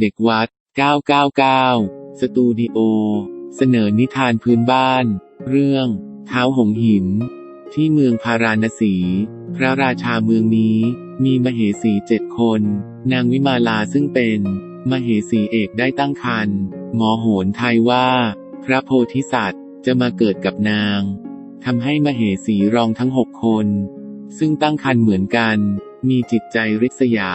เด็กวัด 999 สตูดิโอ เสนอนิทานพื้นบ้าน เรื่อง เท้าหงหิน ที่เมืองพาราณสี พระราชาเมืองนี้ มีมเหสีเจ็ดคน นางวิมาลาซึ่งเป็น มเหสีเอกได้ตั้งครรภ์หมอโหนทายว่า พระโพธิสัตว์จะมาเกิดกับนางทำให้มเหสีรองทั้งหกคน ซึ่งตั้งครรภ์เหมือนกัน มีจิตใจริษยา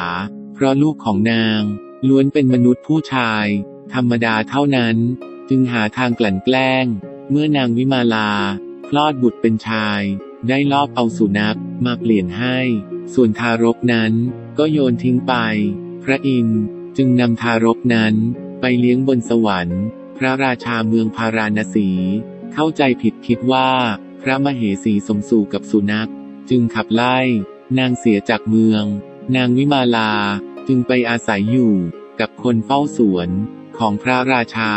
เพราะลูกของนาง ล้วนเป็นมนุษย์ผู้ชาย ธรรมดาเท่านั้น จึงหาทางกลั่นแกล้ง เมื่อนางวิมาลา คลอดบุตรเป็นชาย ได้ลอบเอาสุนัขมาเปลี่ยนให้ ส่วนทารกนั้นก็โยนทิ้งไป พระอินทร์จึงนำทารกนั้นไปเลี้ยงบนสวรรค์ พระราชาเมืองพาราณสี เข้าใจผิดคิดว่า พระมเหสีสมสู่กับสุนัข จึงขับไล่ นางเสียจากเมือง นางวิมาลา จึงไปอาศัยอยู่กับคนเฝ้าสวนของพระราชา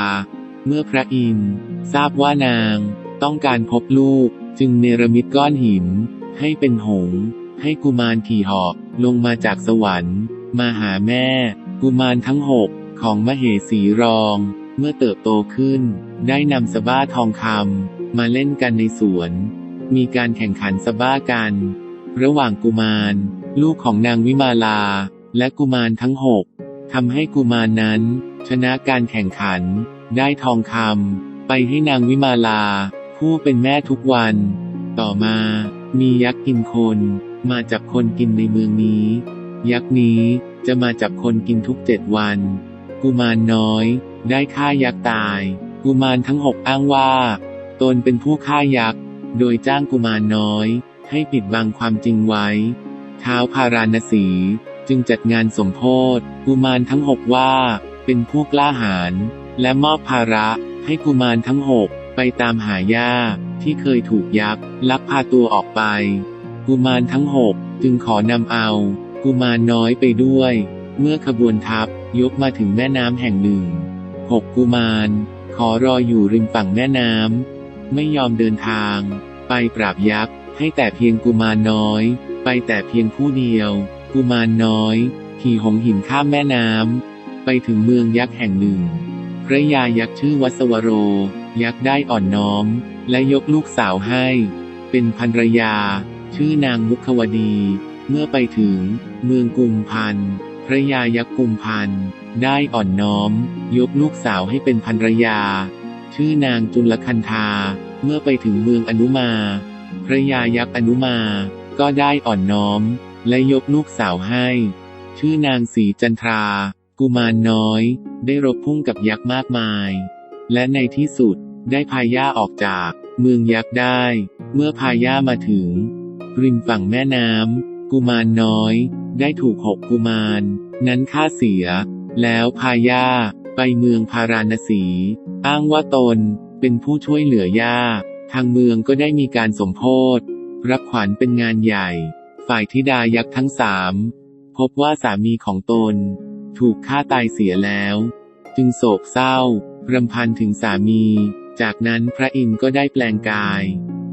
เมื่อพระอินทร์ทราบว่านางต้องการพบลูกจึงเนรมิตก้อนหิน ให้เป็นหงส์ให้กุมารขี่หอกลงมาจากสวรรค์ มาหาแม่ กุมารทั้งหกของมเหสีรอง เมื่อเติบโตขึ้น ได้นำสบ้าทองคำมาเล่นกันในสวน มีการแข่งขันสบ้ากัน ระหว่างกุมาร ลูกของนางวิมาลา และกุมารทั้งหกทำให้กุมารนั้น ชนะการแข่งขัน ได้ทองคำไปให้นางวิมาลา ผู้เป็นแม่ทุกวัน ต่อมา มียักษ์กินคน มาจับคนกินในเมืองนี้ ยักษ์นี้จะมาจับคนกินทุกเจ็ดวัน กุมารน้อย ได้ฆ่ายักษ์ตาย กุมารทั้งหกอ้างว่า ตนเป็นผู้ฆ่ายักษ์ โดยจ้างกุมารน้อย ให้ปิดบังความจริงไว้ เท้าวพาราณสี จึงจัดงานสมโพธกุมารทั้งหกว่า เป็นผู้กล้าหาญและมอบภาระให้กุมารทั้งหกไปตามหาย่าที่เคยถูกยักษ์ลักพาตัวออกไป กุมารทั้งหกจึงขอนำเอา กุมารน้อยไปด้วย เมื่อขบวนทัพยกมาถึงแม่น้ำแห่งหนึ่งหกกุมารขอรออยู่ริมฝั่งแม่น้ำไม่ยอมเดินทาง ไปปราบยักษ์ให้แต่เพียงกุมารน้อย ไปแต่เพียงผู้เดียว กุมารน้อย ขี่หงหินข้ามแม่น้ำ ไปถึงเมืองยักษ์แห่งหนึ่ง พระยายักษ์ชื่อวัสวโร ยักษ์ได้อ่อนน้อม และยกลูกสาวให้ เป็นภรรยา ชื่อนางมุขวดี เมื่อไปถึง เมืองกุมพัน พระยายักษ์กุมพัน ได้อ่อนน้อม ยกลูกสาวให้เป็นภรรยา ชื่อนางจุลคันธา เมื่อไปถึงเมืองอนุมา พระยายักษ์อนุมา ก็ได้อ่อนน้อม และยกลูกสาวให้ ชื่อนางสีจันทรา กุมารน้อย ได้รบพุ่งกับยักษ์มากมาย และในที่สุดได้พาย่าออกจากเมืองยักษ์ได้ เมื่อพาย่ามาถึง ริมฝั่งแม่น้ำกุมารน้อย ได้ถูกหกกุมาร นั้นฆ่าเสีย แล้วพาย่าไปเมืองพาราณสี อ้างว่าตนเป็นผู้ช่วยเหลือย่า ทางเมืองก็ได้มีการสมโพธรับขวัญเป็นงานใหญ่ ฝ่ายธิดายักษ์ทั้งสามพบว่าสามีของตน ถูกฆ่าตายเสียแล้ว จึงโศกเศร้ารำพันถึงสามี จากนั้นพระอินทร์ก็ได้แปลงกาย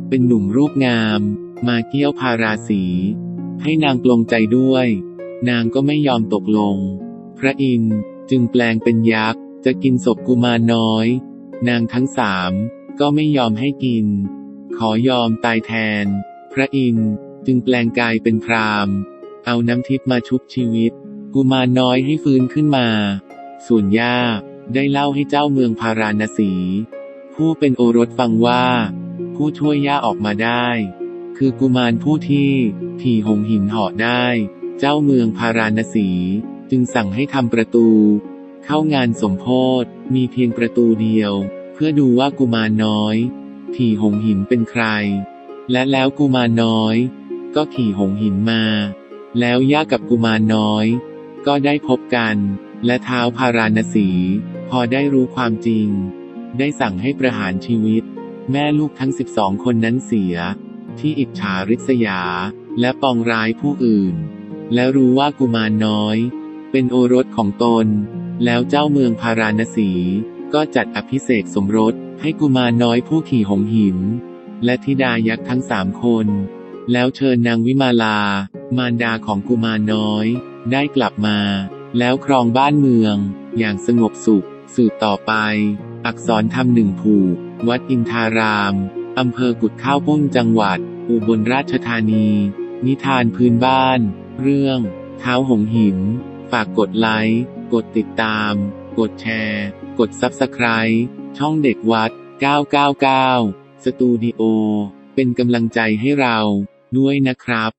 เป็นหนุ่มรูปงาม มาเกี้ยวพาราสี ให้นางปลงใจด้วย นางก็ไม่ยอมตกลง พระอินทร์จึงแปลงเป็นยักษ์ จะกินศพกุมารน้อย นางทั้งสามก็ไม่ยอมให้กิน ขอยอมตายแทน พระอินทร์ จึงแปลงกายเป็นพรามเอาน้ำทิพย์มาชุบชีวิต กุมารน้อยให้ฟื้นขึ้นมา ส่วนย่าได้เล่าให้เจ้าเมืองพาราณสี ผู้เป็นโอรสฟังว่า ผู้ช่วยย่าออกมาได้ คือกุมารผู้ที่ผีหงหินเหาะได้ เจ้าเมืองพาราณสี จึงสั่งให้ทำประตู เข้างานสมโพธมีเพียงประตูเดียว เพื่อดูว่ากุมารน้อยผีหงหินเป็นใคร และแล้วกุมารน้อย ก็ขี่หงหินมา แล้วย่ากับกุมารน้อย ก็ได้พบกัน และเท้าพาราณสี พอได้รู้ความจริง ได้สั่งให้ประหารชีวิต แม่ลูกทั้งสิบสองคนนั้นเสีย ที่อิจฉาริษยา และปองร้ายผู้อื่น และรู้ว่ากุมารน้อย เป็นโอรสของตน แล้วเจ้าเมืองพาราณสี ก็จัดอภิเษกสมรสให้กุมารน้อยผู้ขี่หงหิน และธิดายักษ์ทั้งสามคน แล้วเชิญนางวิมาลา มารดาของกุมารน้อย ได้กลับมา แล้วครองบ้านเมือง อย่างสงบสุข สืบต่อไป อักษรธรรมหนึ่งผูก วัดอินทารามอำเภอกุดข้าวปุ้นจังหวัด อุบลราชธานี นิทานพื้นบ้าน เรื่อง เท้าหงหิน ฝากกดไลค์ กดติดตาม กดแชร์ กด Subscribe ช่องเด็กวัด 999 สตูดิโอ เป็นกำลังใจให้เรา ด้วยนะครับ